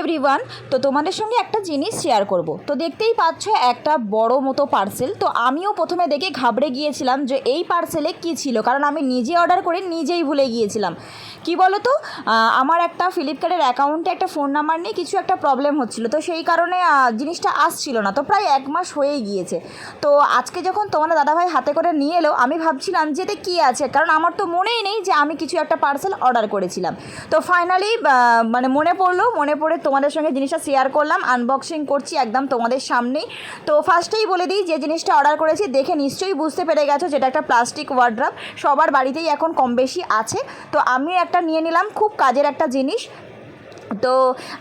Everyone তো তোমাদের সঙ্গে একটা জিনিস শেয়ার করব। তো দেখতেই পাচ্ছ একটা বড় মতো পার্সেল তো আমিও প্রথমে দেখে ঘাবড়ে গিয়েছিলাম যে এই পার্সেলে কি ছিল, কারণ আমি নিজে অর্ডার করে নিজেই ভুলে গিয়েছিলাম। কি বলো তো আমার একটা ফ্লিপকার্টের অ্যাকাউন্টে একটা ফোন নাম্বার নিয়ে কিছু একটা প্রবলেম হচ্ছিল। তো সেই কারণে জিনিসটা আসছিল না। তো প্রায় এক মাস হয়েই গিয়েছে। তো আজকে যখন তোমার দাদাভাই হাতে করে নিয়ে এলো, আমি ভাবছিলাম যে এতে কী আছে? কারণ আমার তো মনেই নেই যে আমি কিছু একটা পার্সেল অর্ডার করেছিলাম। তো ফাইনালি মানে মনে পড়ল, মনে পড়ে তোমাদের সঙ্গে জিনিসটা শেয়ার করলাম আনবক্সিং করছি একদম তোমাদের সামনেই। তো ফার্স্টেই বলে দিই, যে জিনিসটা অর্ডার করেছি, দেখে নিশ্চয়ই বুঝতে পেরে গেছো যেটা একটা প্লাস্টিক ওয়ার্ড্রাপ সবার বাড়িতেই এখন কম বেশি আছে। তো আমি একটা নিয়ে নিলাম, খুব কাজের একটা জিনিস। তো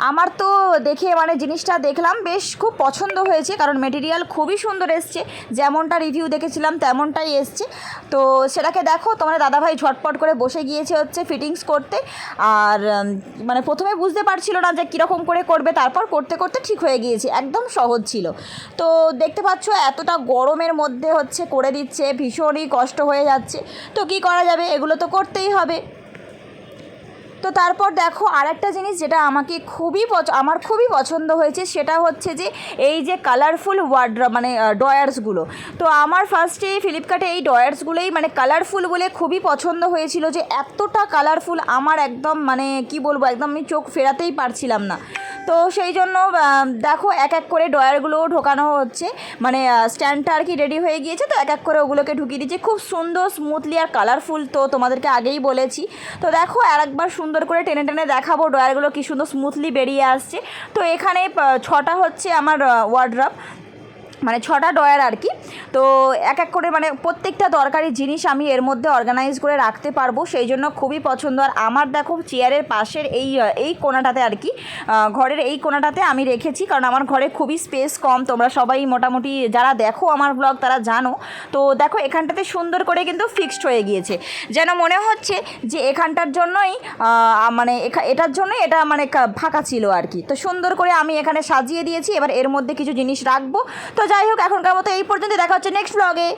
আমার তো দেখে মানে জিনিসটা দেখলাম, বেশ খুব পছন্দ হয়েছে কারণ মেটেরিয়াল খুবই সুন্দর এসছে। যেমনটা রিভিউ দেখেছিলাম তেমনটাই এসছে। তো সেটাকে দেখো তোমার দাদাভাই ঝটপট করে বসে গিয়েছে হচ্ছে ফিটিংস করতে। আর মানে প্রথমে বুঝতে পারছিল না যে কীরকম করে করবে, তারপর করতে করতে ঠিক হয়ে গিয়েছে, একদম সহজ ছিল। তো দেখতে পাচ্ছ এতটা গরমের মধ্যে হচ্ছে করে দিচ্ছে, ভীষণই কষ্ট হয়ে যাচ্ছে। তো কি করা যাবে? এগুলো তো করতেই হবে। তো তারপর দেখো আর একটা জিনিস যেটা আমাকে খুবই আমার খুবই পছন্দ হয়েছে, সেটা হচ্ছে যে এই যে কালারফুল ওয়ার্ড মানে ডয়ার্সগুলো তো আমার ফার্স্টে ফ্লিপকার্টে এই ডয়ার্সগুলোই মানে কালারফুল বলে খুবই পছন্দ হয়েছিল যে এতটা কালারফুল আমার একদম মানে কি বলব, একদম আমি চোখ ফেরাতেই পারছিলাম না। তো সেই জন্য দেখো এক এক করে ড্রয়ারগুলোও ঢোকানো হচ্ছে। মানে স্ট্যান্ডটা আর কি রেডি হয়ে গিয়েছে, তো এক এক করে ওগুলোকে ঢুকিয়ে দিচ্ছে। খুব সুন্দর স্মুথলি আর কালারফুল তো তোমাদেরকে আগেই বলেছি। তো দেখো আর একবার সুন্দর করে টেনে টেনে দেখাবো ড্রয়ারগুলো কী সুন্দর স্মুথলি বেরিয়ে আসছে। তো এখানে ছটা হচ্ছে আমার ওয়ার্ড্রপ মানে ছটা ডয়ার আর কি। তো এক এক করে মানে প্রত্যেকটা দরকারি জিনিস আমি এর মধ্যে অর্গানাইজ করে রাখতে পারব, সেই জন্য খুবই পছন্দ। আর আমার দেখো চেয়ারের পাশের এই এই কোনাটাতে আর কি ঘরের এই কোনাটাতে আমি রেখেছি, কারণ আমার ঘরে খুবই স্পেস কম। তোমরা সবাই মোটামুটি যারা দেখো আমার ব্লগ তারা জানো। তো দেখো এখানটাতে সুন্দর করে কিন্তু ফিক্সড হয়ে গিয়েছে। যেন মনে হচ্ছে যে এখানটার জন্যই মানে এটার জন্যই এটা মানে ফাঁকা ছিল আর কি। তো সুন্দর করে আমি এখানে সাজিয়ে দিয়েছি। এবার এর মধ্যে কিছু জিনিস রাখব। তো যাই হোক এখনকার মতো এই পর্যন্ত দেখা হচ্ছে নেক্সট ব্লগে